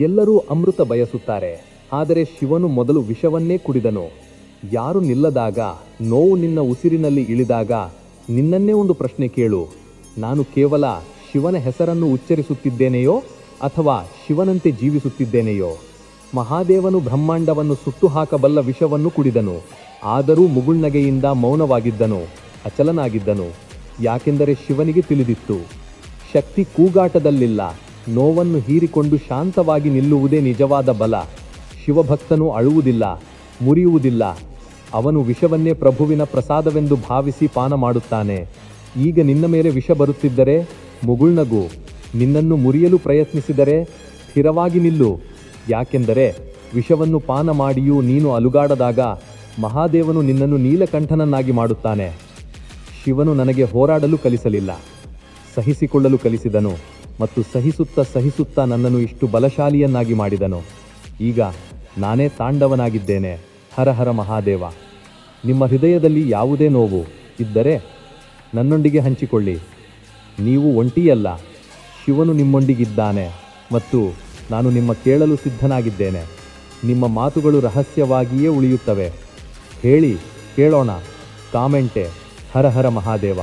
ಎಲ್ಲರೂ ಅಮೃತ ಬಯಸುತ್ತಾರೆ. ಆದರೆ ಶಿವನು ಮೊದಲು ವಿಷವನ್ನೇ ಕುಡಿದನು. ಯಾರು ನಿಲ್ಲದಾಗ, ನೋವು ನಿನ್ನ ಉಸಿರಿನಲ್ಲಿ ಇಳಿದಾಗ, ನಿನ್ನನ್ನೇ ಒಂದು ಪ್ರಶ್ನೆ ಕೇಳು. ನಾನು ಕೇವಲ ಶಿವನ ಹೆಸರನ್ನು ಉಚ್ಚರಿಸುತ್ತಿದ್ದೇನೆಯೋ ಅಥವಾ ಶಿವನಂತೆ ಜೀವಿಸುತ್ತಿದ್ದೇನೆಯೋ? ಮಹಾದೇವನು ಬ್ರಹ್ಮಾಂಡವನ್ನು ಸುಟ್ಟು ಹಾಕಬಲ್ಲ ವಿಷವನ್ನು ಕುಡಿದನು. ಆದರೂ ಮುಗುಳ್ನಗೆಯಿಂದ ಮೌನವಾಗಿದ್ದನು, ಅಚಲನಾಗಿದ್ದನು. ಯಾಕೆಂದರೆ ಶಿವನಿಗೆ ತಿಳಿದಿತ್ತು. ಶಕ್ತಿ ಕೂಗಾಟದಲ್ಲಿಲ್ಲ. ನೋವನ್ನು ಹೀರಿಕೊಂಡು ಶಾಂತವಾಗಿ ನಿಲ್ಲುವುದೇ ನಿಜವಾದ ಬಲ. ಶಿವಭಕ್ತನು ಅಳುವುದಿಲ್ಲ, ಮುರಿಯುವುದಿಲ್ಲ. ಅವನು ವಿಷವನ್ನೇ ಪ್ರಭುವಿನ ಪ್ರಸಾದವೆಂದು ಭಾವಿಸಿ ಪಾನ ಮಾಡುತ್ತಾನೆ. ಈಗ ನಿನ್ನ ಮೇಲೆ ವಿಷ ಬರುತ್ತಿದ್ದರೆ ಮುಗುಳ್ನಗು ನಿನ್ನನ್ನು ಮುರಿಯಲು ಪ್ರಯತ್ನಿಸಿದರೆ ಸ್ಥಿರವಾಗಿ ನಿಲ್ಲು. ಯಾಕೆಂದರೆ ವಿಷವನ್ನು ಪಾನ ಮಾಡಿಯೂ ನೀನು ಅಲುಗಾಡದಾಗ ಮಹಾದೇವನು ನಿನ್ನನ್ನು ನೀಲಕಂಠನನ್ನಾಗಿ ಮಾಡುತ್ತಾನೆ. ಶಿವನು ನನಗೆ ಹೋರಾಡಲು ಕಲಿಸಲಿಲ್ಲ, ಸಹಿಸಿಕೊಳ್ಳಲು ಕಲಿಸಿದನು. ಮತ್ತು ಸಹಿಸುತ್ತ ಸಹಿಸುತ್ತಾ ನನ್ನನ್ನು ಇಷ್ಟು ಬಲಶಾಲಿಯನ್ನಾಗಿ ಮಾಡಿದನು. ಈಗ ನಾನೇ ತಾಂಡವನಾಗಿದ್ದೇನೆ. ಹರ ಹರ ಮಹಾದೇವ. ನಿಮ್ಮ ಹೃದಯದಲ್ಲಿ ಯಾವುದೇ ನೋವು ಇದ್ದರೆ ನನ್ನೊಂದಿಗೆ ಹಂಚಿಕೊಳ್ಳಿ. ನೀವು ಒಂಟಿಯಲ್ಲ. ಶಿವನು ನಿಮ್ಮೊಂದಿಗಿದ್ದಾನೆ ಮತ್ತು ನಾನು ನಿಮ್ಮ ಕೇಳಲು ಸಿದ್ಧನಾಗಿದ್ದೇನೆ. ನಿಮ್ಮ ಮಾತುಗಳು ರಹಸ್ಯವಾಗಿಯೇ ಉಳಿಯುತ್ತವೆ. ಹೇಳಿ, ಕೇಳೋಣ. ಕಾಮೆಂಟೆ. ಹರ ಹರ ಮಹಾದೇವ.